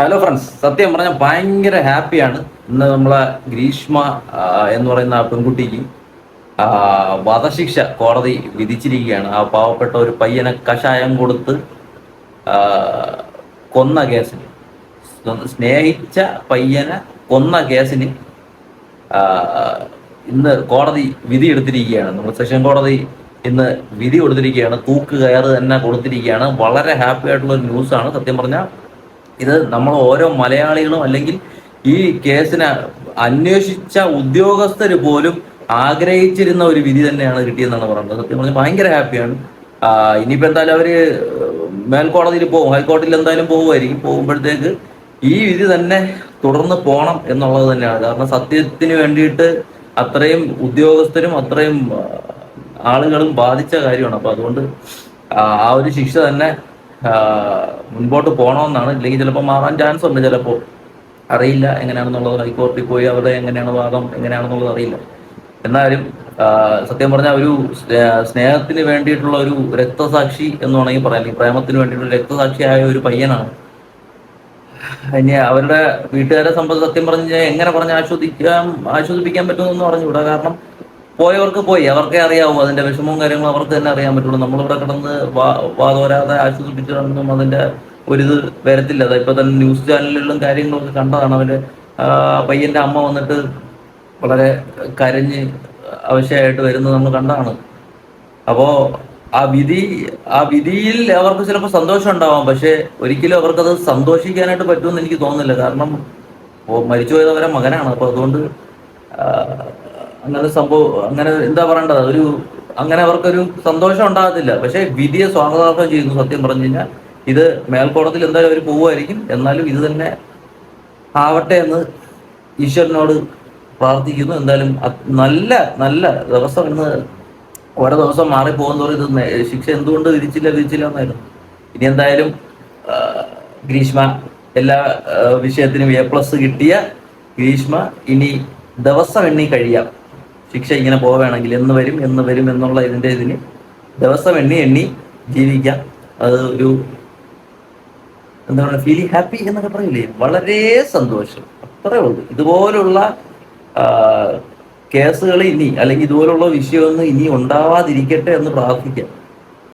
Hello friends സത്യം പറഞ്ഞാൽ ഭയങ്കര ഹാപ്പിയാണ്. ഇന്ന് നമ്മളെ ഗ്രീഷ്മ എന്ന് പറയുന്ന ആ പെൺകുട്ടിക്ക് വധശിക്ഷ കോടതി വിധിച്ചിരിക്കുകയാണ്. ആ പാവപ്പെട്ട ഒരു പയ്യനെ കഷായം കൊടുത്ത് കൊന്ന കേസിന്. സ്നേഹിച്ച പയ്യനെ കൊന്ന കേസിന് ഇന്ന് കോടതി വിധി എടുത്തിരിക്കുകയാണ്. നമ്മൾ സെഷൻ കോടതി ഇന്ന് വിധി കൊടുത്തിരിക്കുകയാണ്. തൂക്ക് കയറ് തന്നെ കൊടുത്തിരിക്കുകയാണ്. വളരെ ഹാപ്പി ആയിട്ടുള്ള ഒരു ന്യൂസാണ്. സത്യം പറഞ്ഞാൽ ഇത് നമ്മൾ ഓരോ മലയാളികളും അല്ലെങ്കിൽ ഈ കേസിന് അന്വേഷിച്ച ഉദ്യോഗസ്ഥർ പോലും ആഗ്രഹിച്ചിരുന്ന ഒരു വിധി തന്നെയാണ് കിട്ടിയെന്നാണ് പറയുന്നത്. സത്യം പറഞ്ഞാൽ ഭയങ്കര ഹാപ്പിയാണ്. ഇനിയിപ്പോൾ ഇനിയിപ്പോ എന്തായാലും അവർ മേൽക്കോടതിയിൽ പോകും. ഹൈക്കോടതിയിൽ എന്തായാലും പോകുമായിരിക്കും. പോകുമ്പോഴത്തേക്ക് ഈ വിധി തന്നെ തുടർന്ന് പോകണം എന്നുള്ളത് തന്നെയാണ്. കാരണം സത്യത്തിന് വേണ്ടിയിട്ട് അത്രയും ഉദ്യോഗസ്ഥരും അത്രയും ആളുകളും ബാധിച്ച കാര്യമാണ്. അപ്പൊ അതുകൊണ്ട് ആ ഒരു ശിക്ഷ തന്നെ മുൻപോട്ട് പോകണമെന്നാണ് ഇല്ലെങ്കിൽ ചിലപ്പോൾ മാറാൻ ചാൻസ് ഉണ്ട് ചിലപ്പോൾ അറിയില്ല എങ്ങനെയാണെന്നുള്ളത്. ഹൈക്കോടതി പോയി അവരുടെ എങ്ങനെയാണ് വാദം എങ്ങനെയാണെന്നുള്ളത് അറിയില്ല. എന്നാലും സത്യം പറഞ്ഞാൽ ഒരു സ്നേ- സ്നേഹത്തിന് വേണ്ടിയിട്ടുള്ള ഒരു രക്തസാക്ഷി എന്ന് വേണമെങ്കിൽ പറയാം. പ്രേമത്തിന് വേണ്ടിയിട്ടുള്ള രക്തസാക്ഷിയായ ഒരു പയ്യനാണ്. ഇനി അവരുടെ വീട്ടുകാരെ സംബന്ധിച്ച് സത്യം പറഞ്ഞ് എങ്ങനെ പറഞ്ഞ് ആശ്വസിക്കാൻ ആശ്വസിപ്പിക്കാൻ പറ്റുമെന്ന് പറഞ്ഞുകൂടാ കാരണം പോയവർക്ക് പോയി അവർക്കേ അറിയാവൂ അതിന്റെ വിഷമവും കാര്യങ്ങളും അവർക്ക് തന്നെ അറിയാൻ പറ്റുള്ളൂ. നമ്മളിവിടെ കിടന്ന് വാതോരാതെ ആസ്വദിപ്പിച്ചിട്ടൊന്നും അതിന്റെ ഒരിത് വരത്തില്ല. അതാ ഇപ്പൊ തന്നെ ന്യൂസ് ചാനലുകളിലും കാര്യങ്ങളൊക്കെ കണ്ടതാണ്. അവർ പയ്യന്റെ അമ്മ വന്നിട്ട് വളരെ കരഞ്ഞ് അവശയായിട്ട് വരുന്നത് നമ്മൾ കണ്ടതാണ്. അപ്പോ ആ വിധി ആ വിധിയിൽ അവർക്ക് ചിലപ്പോൾ സന്തോഷം ഉണ്ടാവാം. പക്ഷെ ഒരിക്കലും അവർക്കത് സന്തോഷിക്കാനായിട്ട് പറ്റുമെന്ന് എനിക്ക് തോന്നുന്നില്ല. കാരണം മരിച്ചുപോയത് അവരെ മകനാണ്. അപ്പൊ അതുകൊണ്ട് അങ്ങനെ സംഭവം അങ്ങനെ എന്താ പറയേണ്ടത്? ഒരു അങ്ങനെ അവർക്കൊരു സന്തോഷം ഉണ്ടാകത്തില്ല. പക്ഷേ വിധിയെ സ്വാഗതാർത്ഥം ചെയ്യുന്നു സത്യം പറഞ്ഞു കഴിഞ്ഞാൽ. ഇത് മേൽക്കോടതിയിൽ എന്തായാലും അവർ പോവുമായിരിക്കും. എന്നാലും ഇത് തന്നെ ആവട്ടെ എന്ന് ഈശ്വരനോട് പ്രാർത്ഥിക്കുന്നു. എന്തായാലും നല്ല നല്ല ദിവസം ഇന്ന് ഓരോ ദിവസം മാറി പോകുന്നതോറും ഇത് ശിക്ഷ എന്തുകൊണ്ട് വിധിച്ചില്ല വിധിച്ചില്ല എന്നായിരുന്നു. ഇനി എന്തായാലും ഗ്രീഷ്മ എല്ലാ വിഷയത്തിനും എ പ്ലസ് കിട്ടിയ ഗ്രീഷ്മ ഇനി ദിവസം എണ്ണി കഴിയാം. ശിക്ഷ ഇങ്ങനെ പോവുകയാണെങ്കിൽ എന്ന് വരും എന്ന് വരും എന്നുള്ള ഇതിന്റെ ഇതിന് ദിവസം എണ്ണി എണ്ണി ജീവിക്കാം. അത് ഒരു എന്താ പറയുക ഫീലിംഗ് ഹാപ്പി എന്നൊക്കെ പറയില്ലേ? വളരെ സന്തോഷം. അത്രേ ഉള്ളൂ. ഇതുപോലുള്ള കേസുകൾ ഇനി അല്ലെങ്കിൽ ഇതുപോലുള്ള വിഷയമൊന്നും ഇനി ഉണ്ടാവാതിരിക്കട്ടെ എന്ന് പ്രാർത്ഥിക്കാം.